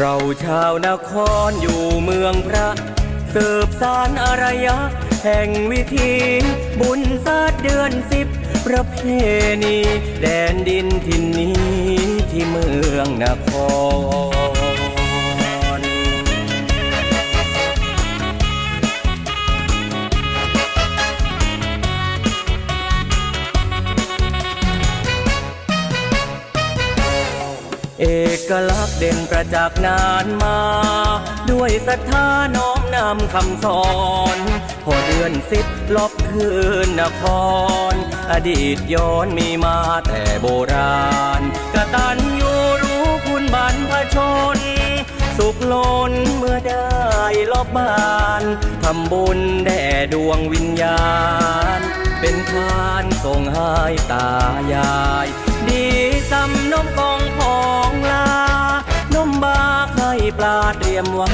เราชาวนครอยู่เมืองพระสืบสารอารยะ แห่งวิธี บุญศาสตร์เดือนสิบประเพณี แดนดินถิ่นนี้ที่เมืองนคร เอกลักษณ์เด่นประจักษ์นานมา ด้วยศรัทธาน้อมนำคำสอน พอเดือนสิบลบคืนนคร อดีตย้อนมีมาแต่โบราณกะตัญญูรู้คุณบรรพชน สุขล้นเมื่อได้ลบบ้านทำบุญแด่ดวงวิญญาณ เป็นทานส่งให้ตายาย ยมไว้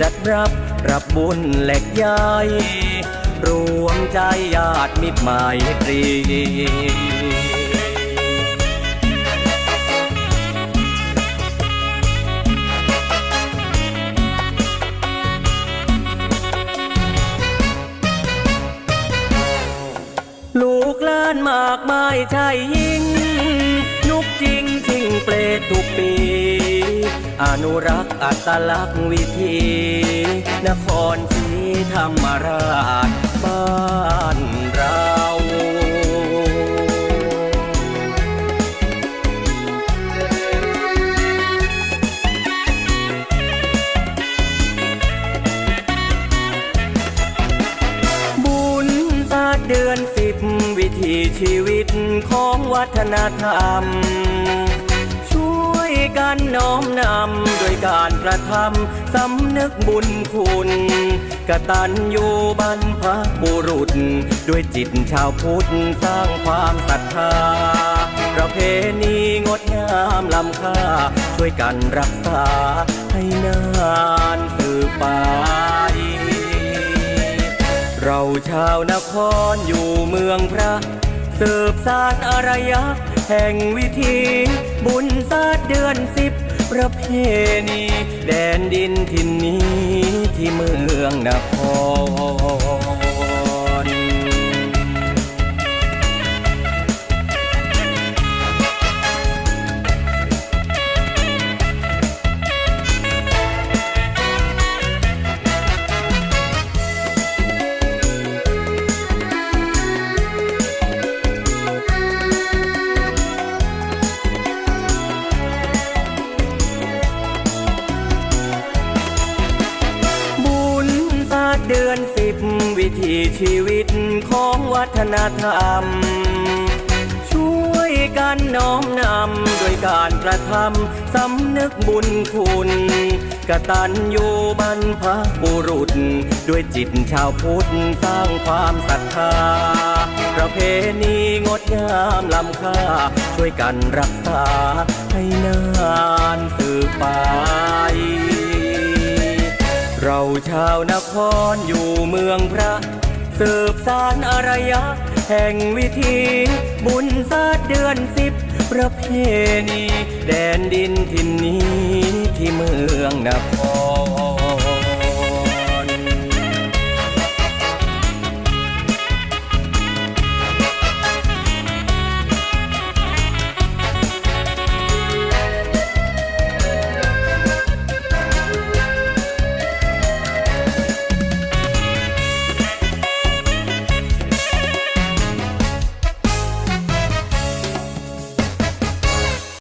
จัดรับรับบุญแหล็กใหญ่รวมใจญาติมิตรไมตรีลูกล้านมากมายชายยิง อนุรักษ์อัตลักษณ์วิธีนครศรีธรรมราชบ้านเราบุญศาสตร์เดือนสิบวิถีชีวิตของวัฒนธรรม ช่วยกันน นำโดยการกระทำสำนึกบุญคุณกตัญญูบรรพบุรุษ ด้วยจิตชาวพุทธสร้างความศรัทธา ประเพณีงดงามล้ำค่า ช่วยกันรักษาให้นานสืบไปเราชาวนครอยู่เมืองพระ สืบสารอารยะ แห่งวิธี บุญศาสตร์เดือนสิบ ประเพณี แดนดินถิ่นนี้ที่เมืองนคร อนสิบวิถีชีวิตของวัฒนธรรม ช่วยกันน้อมนำโดยการกระทำสำนึกบุญคุณกตัญญูบรรพบุรุษ ด้วยจิตชาวพุทธสร้างความศรัทธา ประเพณีงดงามล้ำค่า ช่วยกันรักษาให้นานสืบไป เราชาวนครอยู่เมืองพระ สืบสานอารยะ แห่งวิธี บุญศาสตร์เดือนสิบประเพณี แดนดินถิ่นนี้ที่เมืองนคร